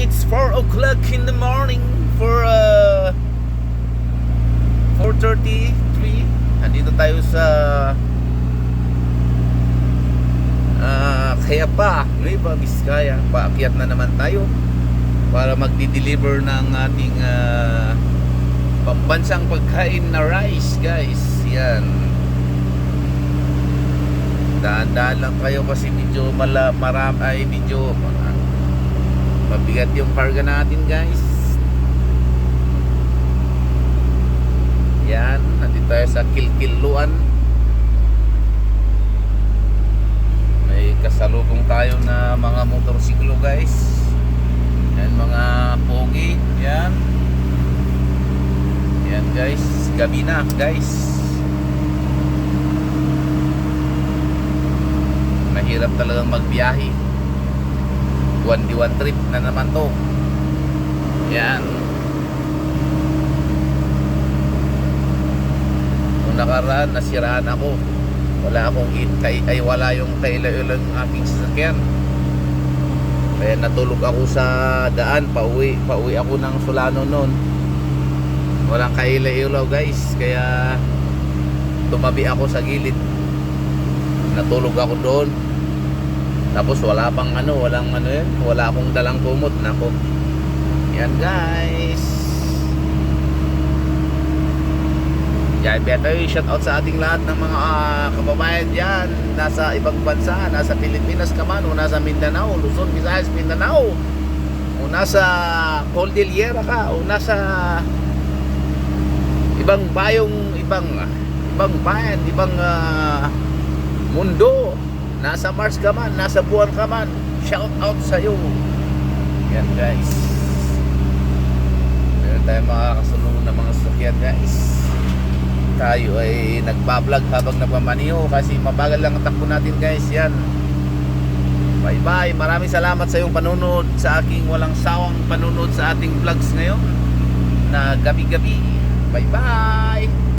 it's 4 o'clock in the morning for uh, 4.33. Andito tayo sa uh, kaya pa, Nueva Vizcaya. Paakyat na naman tayo para magdi-deliver ng ating uh, pambansang pagkain na rice, guys. Yan. Daan-daan lang kayo kasi medyo mala, maram, ay medyo mabigat yung karga natin, guys. Yan, nandito tayo sa Kilkiluan. May kasalubong tayo na mga motorsiklo, guys. Yan, mga pogi. Yan. Yan, guys. Gabi na, guys. Mahirap talagang magbiyahe. One day one trip na naman to. Yan. Nung nakaraan, nasiraan ako. Wala akong kay, ay wala yung kailan aking sasakyan. Kaya natulog ako sa daan, pauwi, pauwi ako ng Solano noon. Walang kaila-ilaw guys, kaya tumabi ako sa gilid. Natulog ako doon. Tapos wala pang ano, walang ano yun, wala akong dalang kumot. Nako. Yan guys. Yan, better shout out sa ating lahat ng mga ah, kababayan dyan. Nasa ibang bansa, nasa Pilipinas ka man, o nasa Mindanao, Luzon, Visayas, Mindanao. O nasa Cordillera ka, o nasa ibang bayong, ibang, ibang bayan, ibang ah, mundo. Nasa Mars ka man, nasa buwan ka man. Shout out sa iyo. Yan guys. Meron tayong mga kasunod na mga sasakyan guys. Tayo ay nagbablog habang nagmamaniho kasi mabagal lang ang takbo natin guys. Yan. Bye bye. Maraming salamat sa iyong panunod sa aking walang sawang panunod sa ating vlogs ngayon na gabi-gabi. Bye bye.